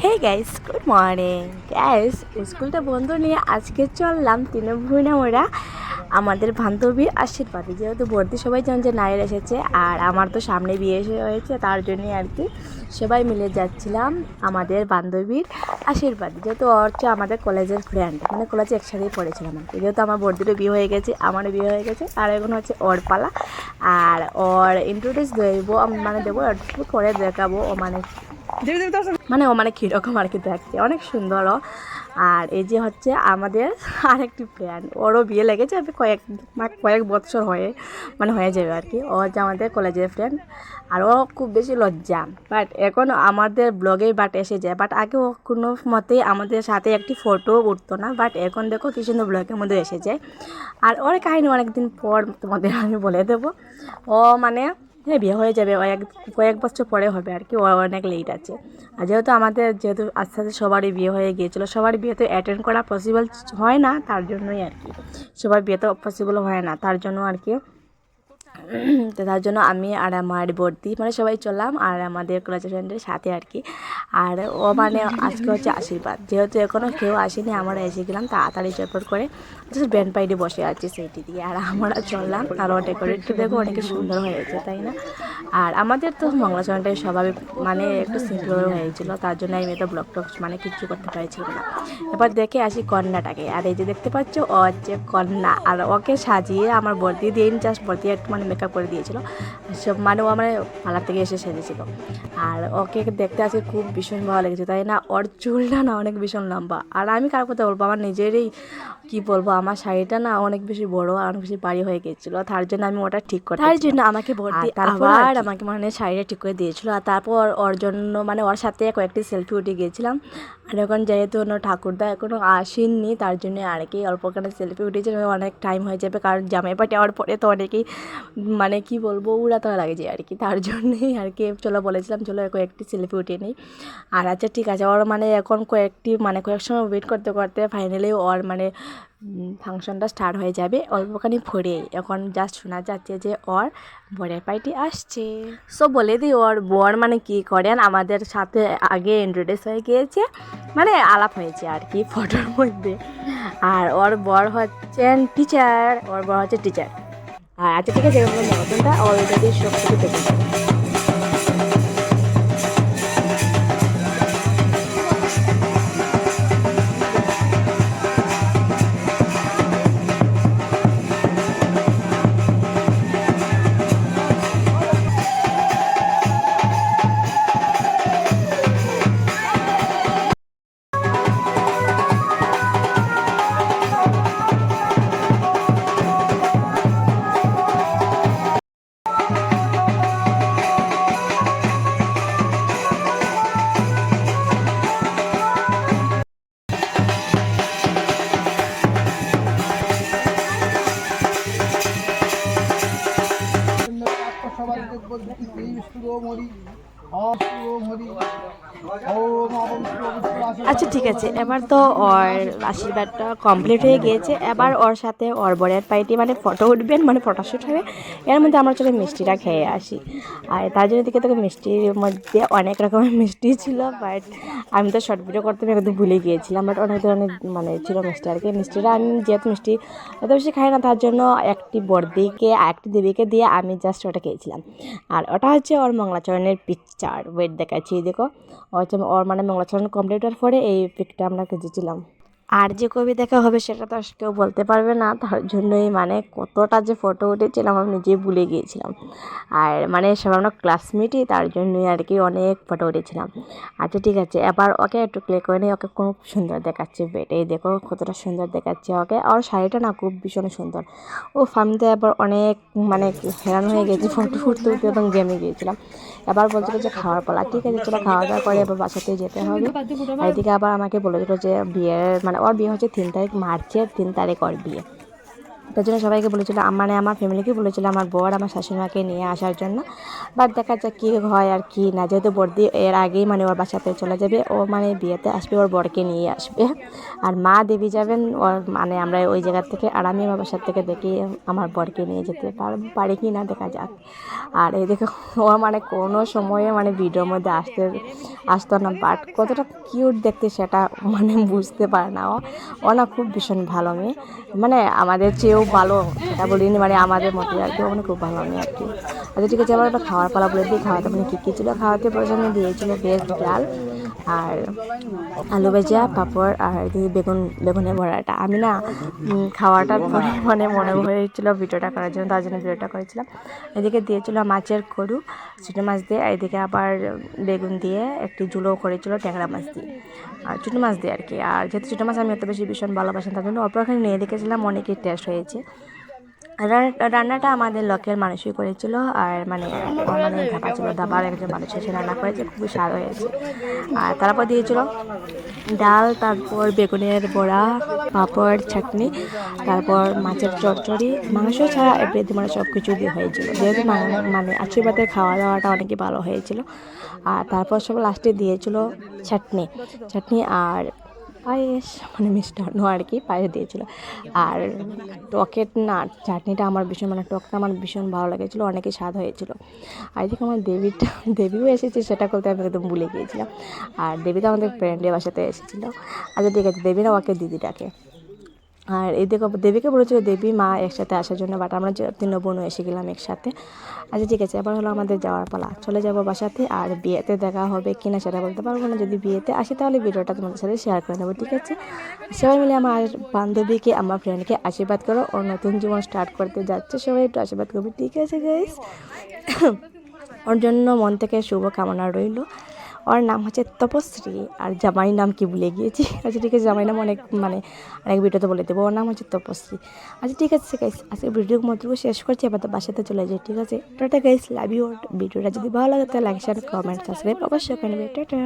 Hey guys good morning guys স্কুলটা বন্ধ নিয়ে আজকে চললাম ভুইনা মোড়া। আমাদের বান্ধবীর আশীর্বাদে। যেহেতু ভর্তি সবাই জান যে নায়ের এসেছে, আর আমার তো সামনে বিয়ে এসে হয়েছে, তার জন্যই আর কি সবাই মিলে যাচ্ছিলাম আমাদের বান্ধবীর আশীর্বাদে। যেহেতু ওর হচ্ছে আমাদের কলেজের ফ্রেন্ড মানে কলেজে একসাথেই পড়েছিলাম আর যেহেতু আমার বর্দিরও বিয়ে হয়ে গেছে, আমারও বিয়ে হয়ে গেছে, আর এখন হচ্ছে ওর পালা। আর ওর ইন্ট্রোডিউস দেবো মানে দেবো করে দেখাবো ও মানে মানে ও মানে কীরকম আর কি দেখতে, অনেক সুন্দর ও। আর এই যে হচ্ছে আমাদের আরেকটি ফ্রেন্ড ওরও বিয়ে লেগেছে কয়েক কয়েক বছর হয়ে মানে হয়ে যাবে আর কি। ও হচ্ছে আমাদের কলেজের ফ্রেন্ড আর ও খুব বেশি লজ্জা। বাট এখন আমাদের ব্লগে বাট এসে যায় বাট আগে ও কোনো মতেই আমাদের সাথে একটি ফটো উঠতো না। বাট এখন দেখো কি সুন্দর ব্লগের মধ্যে এসে যায় আর ওর কাহিনী অনেকদিন পর তোমাদের আমি বলে দেবো। ও মানে হ্যাঁ বিয়ে হয়ে যাবে, কয়েক কয়েক বছর পরে হবে আর কি অনেক লেট আছে। আর যেহেতু আমাদের, যেহেতু আস্তে আস্তে সবারই বিয়ে হয়ে গিয়েছিল সবার বিয়ে তো অ্যাটেন্ড করা পসিবল হয় না, তার জন্যই আর কি। সবার বিয়ে তো পসিবল হয় না, তার জন্য আর কি তো তার জন্য আমি আর আমার বর্দি মানে সবাই চললাম আর আমাদের কলেজ ফ্রেন্ডের সাথে আর কি। আর ও মানে আজকে হচ্ছে আশীর্বাদ। যেহেতু এখনও কেউ আসেনি, আমরা এসে গেলাম তাড়াতাড়ি চটপট করে জাস্ট ব্যান্ড পাইডে বসে আছি সেইটি দিয়ে। আর আমরা চললাম আর ও ডেকোরেট দেখো অনেক সুন্দর হয়েছে, তাই না? আর আমাদের তো মঙ্গলাচরণটাই স্বাভাবিক মানে একটু সিম্পল হয়েছিল, তার জন্য আমি তো ব্লগ টক মানে কিচ্ছু করতে পারছিলাম না। এবার দেখে আসি কন্যাটাকে। আর এই যে দেখতে পাচ্ছ, ও হচ্ছে কন্যা। আর ওকে সাজিয়ে আমার বর্দি দিয়ে জাস্ট বর্দি একটু মানে মেকআপ করে দিয়েছিল। সব মানে ও আমার পার্লার থেকে এসে সেজেছিল আর ওকে দেখতে আজকে খুব ভীষণ ভালো লেগেছে, তাই না? ওর চুলটা না অনেক ভীষণ লম্বা। আর আমি কার কথা বলব, আমার নিজেরই কি বলব আমার শাড়িটা না অনেক বেশি বড় আর অনেক বেশি বাড়ি হয়ে গেছিল তার জন্য আমি ওটা ঠিক করে তার জন্য আমাকে ভর্তি আবার আমাকে মানে শাড়িটা ঠিক করে দিয়েছিল। আর তারপর ওর জন্য মানে ওর সাথে কয়েকটি সেলফি উঠে গিয়েছিলাম। আর এখন যেহেতু অন্য ঠাকুরদা এখনও আসেননি তার জন্য আর কি অল্পখানে সেলফি উঠেছে অনেক টাইম হয়ে যাবে। কারণ জামাই পাটি আমার পরে তো অনেকেই মানে কি বলব উড়াতলা লাগে যায় আর কি। তার জন্যই আর কি চলো বলেছিলাম চলো কয়েকটি সেলফি উঠিয়ে নিই। আর আচ্ছা ঠিক আছে। ওর মানে এখন কয়েকটি মানে কয়েক সময় ওয়েট করতে করতে ফাইনালি ওর মানে ফাংশনটা স্টার্ট হয়ে যাবে অল্পখানি ভরে এখন জাস্ট শোনা যাচ্ছে যে ওর বরের পার্টি আসছে সো বলে দিই ওর বর মানে কি করেন আমাদের সাথে আগে ইন্ট্রোডিউস হয়ে গিয়েছে মানে আলাপ হয়েছে আর কি ফটোর মধ্যে আর ওর বর হচ্ছেন টিচার ওর বর হচ্ছে টিচার আর আচ্ছা ঠিক আছে মতনটা অলরেডি সব কিছু আচ্ছা ঠিক আছে। এবার তো ওর আশীর্বাদটা কমপ্লিট হয়ে গিয়েছে। এবার ওর সাথে ওর বরের পাইটি মানে ফটো উঠবেন মানে ফটোশ্যুট হবে। এর মধ্যে আমরা চলে মিষ্টিটা খেয়ে আসি। আর তার জন্য দিকে তোকে মিষ্টির মধ্যে অনেক রকমের মিষ্টি ছিল বাট আমি তো শর্ট ভিডিও করতে আমি একদম ভুলে গিয়েছিলাম। বাট অনেক ধরনের মানে ছিল মিষ্টি আর কি। মিষ্টিটা আমি যেহেতু মিষ্টি এত বেশি খাই না, তার জন্য একটি বর্দিকে আর একটি দেবীকে দিয়ে আমি জাস্ট ওটা খেয়েছিলাম। আর ওটা হচ্ছে ওর মঙ্গলাচরণের পিকচার ওয়েট দেখাচ্ছি, দেখো। ও মানে মঙ্গলাচরণ কমপ্লিট হওয়ার পরে এই পিকটা আমরা কেঁচেছিলাম আর যে কবি দেখা হবে সেটা তো কেউ বলতে পারবে না। তার জন্যই মানে কতটা যে ফটো উঠেছিলাম আমি নিজেই ভুলে গিয়েছিলাম। আর মানে সব আমরা ক্লাসমেটই তার জন্যই আর কি অনেক ফটো উঠেছিলাম। আচ্ছা ঠিক আছে, এবার ওকে একটু ক্লে করে নিই। ওকে খুব সুন্দর দেখাচ্ছে বেটেই দেখো, কতটা সুন্দর দেখাচ্ছে ওকে। আর শাড়িটা না খুব ভীষণ সুন্দর। ও আমি তো এবার অনেক মানে হেরান হয়ে গেছি ফটো ফুটতে উঠতে এবং গেমে গিয়েছিলাম। এবার বলছিল যে খাওয়ার পালা। ঠিক আছে, চলো খাওয়া দাওয়া করে এবার বাসাতেই যেতে হবে। এদিকে আবার আমাকে বলে দিল যে বিয়ের মানে ওর বিয়ে হচ্ছে তিন তারিখ মার্চের তিন তারিখ ওর বিয়ে। তার জন্য সবাইকে বলেছিল মানে আমার ফ্যামিলিকে বলেছিল আমার বর আমার শাশুড়িমাকে নিয়ে আসার জন্য। বাট দেখা যাক কী হয় আর কি না। যেহেতু বর্দি এর আগেই মানে ওর বাসাতে চলে যাবে, ও মানে বিয়েতে আসবে, ওর বরকে নিয়ে আসবে। আর মা দেবী যাবেন, ওর মানে আমরা ওই জায়গা থেকে আর আমি আমার বাসার থেকে দেখি আমার বরকে নিয়ে যেতে পারব পারি কি না দেখা যাক। আর এদিকে ও মানে কোনো সময়ে মানে ভিডিওর মধ্যে আসতে, আসতো না। বাট কতটা কিউট দেখতে সেটা মানে বুঝতে পারে না ও। না খুব ভীষণ ভালো মেয়ে। মানে আমাদের চেয়েও ভালো। এটা বলিনি মানে আমাদের মতো আর কি। ও মানে খুব ভালো আমি আর কি। আচ্ছা ঠিক আছে আবার একটা খাওয়ার পালা বলে দিই। খাওয়াতে মানে কী কী ছিল? খাওয়াতে প্রথমে দিয়েছিল ভেজ ডাল আর আলু ভাজা, পাঁপড় আর বেগুন, বেগুনের ভরাটা আমি না খাওয়াটার পরে মানে মনে হয়েছিল ভিডিওটা করার জন্য, তার জন্য ভিডিওটা করেছিলাম। এদিকে দিয়েছিল মাছের করু ছোটো মাছ দিয়ে এদিকে আবার বেগুন দিয়ে একটি জুলো করেছিল ট্যাংরা মাছ দিয়ে। আর ছোটো মাছ দিয়ে আর কি। আর যেহেতু ছোটো মাছ আমি এত বেশি ভীষণ ভালোবাসি তার জন্য অল্প ওখানে নিয়ে দেখেছিলাম অনেকই টেস্ট হয়েছে। রান্নাটা আমাদের লোকের মানুষই করেছিল আর মানে মানে ধাবা ছিল ধাবার একজন মানুষ এসে রান্না করেছে, খুবই স্বাদ হয়েছে। আর তারপর দিয়েছিল ডাল, তারপর বেগুনের বড়া, পাঁপড়, চাটনি, তারপর মাছের চচ্চড়ি। মাংস ছাড়া এভরিথিং মানে সব কিছু দিয়ে হয়েছিল। যেহেতু মানে আশীর্বাদের খাওয়া দাওয়াটা অনেকই ভালো হয়েছিল। আর তারপর সব লাস্টে দিয়েছিল চাটনি। চাটনি আর পায়েস। মানে মিষ্টান্ন আর কি, পায়েস দিয়েছিল। আর টকেট না, চাটনিটা আমার ভীষণ মানে টকটা আমার ভীষণ ভালো লেগেছিলো, অনেকে স্বাদ হয়েছিল। আর এদিকে আমার দেবীটা, দেবীও এসেছে, সেটা করতে আমি একদম ভুলে গিয়েছিলাম। আর দেবী তো আমাদের ফ্রেন্ডের বাসাতে এসেছিল। আচ্ছা ঠিক আছে দেবী না ওকে দিদিটাকে আর এদিকে দেবীকে বলেছিল, দেবী, মা একসাথে আসার জন্য বাট আমরা তিন বোনও এসে গেলাম একসাথে। আচ্ছা ঠিক আছে, এবার হলো আমাদের যাওয়ার পালা। চলে যাব বাসাতে আর বিয়েতে দেখা হবে কি না সেটা বলতে পারব না। যদি বিয়েতে আসি তাহলে ভিডিওটা তোমাদের সাথে শেয়ার করে নেব, ঠিক আছে? সবাই মিলে আমার বান্ধবীকে, আমার ফ্রেন্ডকে আশীর্বাদ করো। ওর নতুন জীবন স্টার্ট করতে যাচ্ছে। সবাই একটু আশীর্বাদ করবে, ঠিক আছে গাইস ওর জন্য মন থেকে শুভ কামনা রইল। ওর নাম হচ্ছে তপশ্রী, আর জামাই নাম কি ভুলে গিয়েছি? আচ্ছা ঠিক আছে জামাই নাম অনেক মানে অনেক ভিডিওতে বলে দেবো। ওর নাম হচ্ছে তপশ্রী। আচ্ছা ঠিক আছে গাইস আজকে ভিডিও মতো শেষ করছি। এবার তো বাসাতে চলে যাই, ঠিক আছে? টাটা গাইস লাভ ইউ ভিডিওটা যদি ভালো লাগে, তাহলে লাইক শেয়ার কমেন্ট সাবস্ক্রাইব অবশ্যই করে নেবে। টাটা।